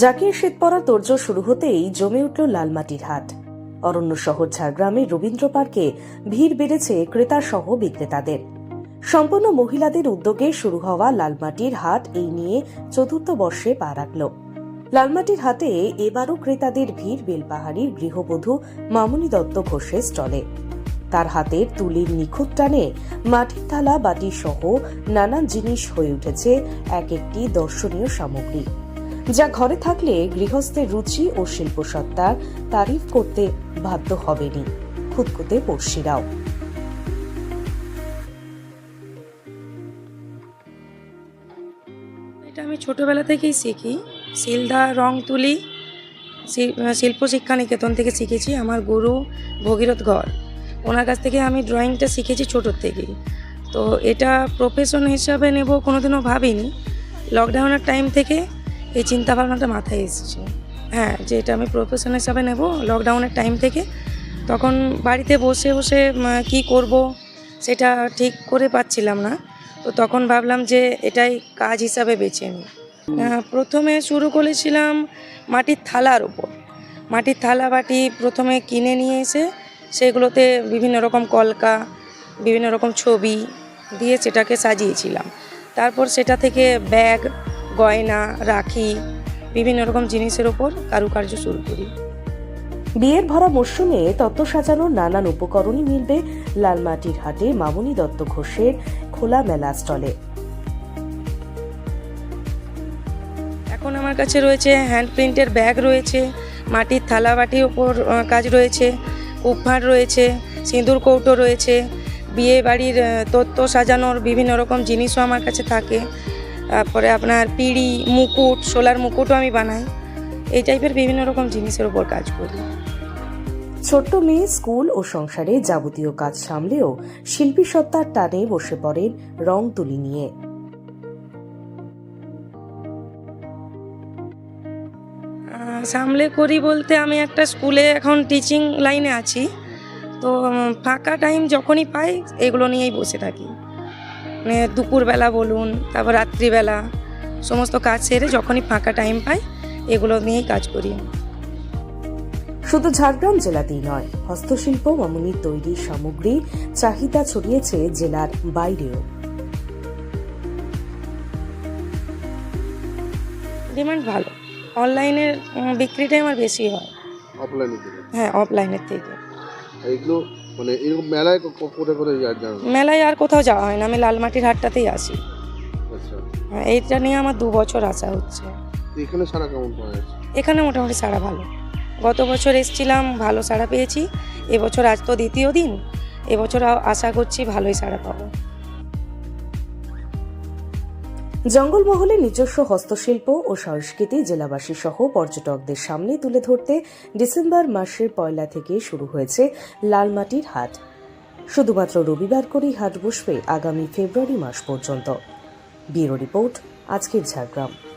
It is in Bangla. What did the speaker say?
জাকির শীত পড়া তোড়জোড় শুরু হতেই জমে উঠল লালমাটির হাট। অরণ্য শহর ঝাড়গ্রামে রবীন্দ্র পার্কে ভিড় বেড়েছে ক্রেতা সহ বিক্রেতাদের। সম্পূর্ণ মহিলাদের উদ্যোগে শুরু হওয়া লালমাটির হাট এই নিয়ে চতুর্থ বর্ষে পা রাখল। লালমাটির হাটে এবারও ক্রেতাদের ভিড় বেলপাহাড়ির গৃহবধূ মামুনি দত্ত ঘোষের স্টলে। তার হাতের তুলির নিখুঁত টানে মাটির থালা বাটি সহ নানান জিনিস হয়ে উঠেছে এক একটি দর্শনীয় সামগ্রী। যা ঘরে থাকলে গৃহস্থের রুচি ও শিল্পসত্তার তারিফ করতে বাধ্য হবেনি খুদকুতে পড়শিরাও। এটা আমি ছোটোবেলা থেকেই শিখি। শিলদা রং তুলি শিল্প শিক্ষা নিকেতন থেকে শিখেছি আমার গুরু ভগীরথ ঘর। ওনার কাছ থেকে আমি ড্রয়িংটা শিখেছি ছোটোর থেকেই। তো এটা প্রফেশন হিসাবে নেব কোনোদিনও ভাবিনি। লকডাউনের টাইম থেকে এই চিন্তাভাবনাটা মাথায় এসেছে। হ্যাঁ যে এটা আমি প্রফেশন হিসাবে নেব লকডাউনের টাইম থেকে। তখন বাড়িতে বসে বসে কি করব সেটা ঠিক করে পাচ্ছিলাম না। তো তখন ভাবলাম যে এটাই কাজ হিসাবে বেছে নিই। প্রথমে শুরু করেছিলাম মাটির থালার ওপর মাটির থালা বাটি প্রথমে কিনে নিয়ে এসে সেগুলোতে বিভিন্ন রকম কলকা, বিভিন্ন রকম ছবি দিয়ে সেটাকে সাজিয়েছিলাম। তারপর সেটা থেকে ব্যাগ গয়না রাখি বিভিন্ন রকম জিনিসের ওপর কারুকার্য শুরু করি। বিয়ের ভরা মরশুমে তত্ত্ব সাজানোর নানান উপকরণই মিলবে লালমাটির হাটে মামুনি দত্ত ঘোষের খোলা মেলা স্টলে। এখন আমার কাছে রয়েছে হ্যান্ড প্রিন্টের ব্যাগ রয়েছে মাটির থালা বাটির ওপর কাজ রয়েছে উপহার রয়েছে সিঁদুর কৌটো রয়েছে বিয়ে বাড়ির তত্ত্ব সাজানোর বিভিন্ন রকম জিনিসও আমার কাছে থাকে। তারপরে আপনার পিড়ি মুকুট সোলার মুকুটও আমি বানাই। এই টাইপের বিভিন্ন রকম জিনিসের উপর কাজ করি। ছোট্ট মেয়ে স্কুল ও সংসারে যাবতীয় কাজ সামলেও শিল্পী সত্তার টানে বসে পড়েন রং তুলি নিয়ে। সামলে করি বলতে আমি একটা স্কুলে এখন টিচিং লাইনে আছি। তো ফাঁকা টাইম যখনই পাই এগুলো নিয়েই বসে থাকি। দুপুরবেলা বলুন তারপর রাত্রিবেলা সমস্ত কাজ সেরে যখনই ফাঁকা টাইম পাই এগুলো নিয়েই কাজ করি। শুধু ঝাড়গ্রাম জেলাতেই নয় হস্তশিল্প মামুনির তৈরি সামগ্রী চাহিদা ছড়িয়েছে জেলার বাইরেও। ডিমান্ড ভালো। অনলাইনের বিক্রিটাই আমার বেশি হয়। অফলাইনে হ্যাঁ অফলাইনের থেকে। এগুলো মানে এরকম মেলায় কোথায় কোথায় যায় মেলায় আর কোথাও যাওয়া হয় না আমি লালমাটির হাটটাতেই আসি আচ্ছা। হ্যাঁ, এইটা নিয়ে আমার দু বছর আসা হচ্ছে। এখানে সারা কেমন পাওয়া যাচ্ছে? এখানে মোটামুটি সারা ভালো। গত বছর এসছিলাম ভালো সাড়া পেয়েছি। এবছর আজ তো দ্বিতীয় দিন। এবছর আশা করছি ভালোই সাড়া পাবো। জঙ্গলমহলে নিজস্ব হস্তশিল্প ও সংস্কৃতি জেলাবাসী সহ পর্যটকদের সামনে তুলে ধরতে ডিসেম্বর মাসের পয়লা থেকে শুরু হয়েছে লালমাটির হাট। শুধুমাত্র রবিবার করেই হাট বসবে আগামী ফেব্রুয়ারি মাস পর্যন্ত। ব্যুরো রিপোর্ট, আজকের ঝাড়গ্রাম।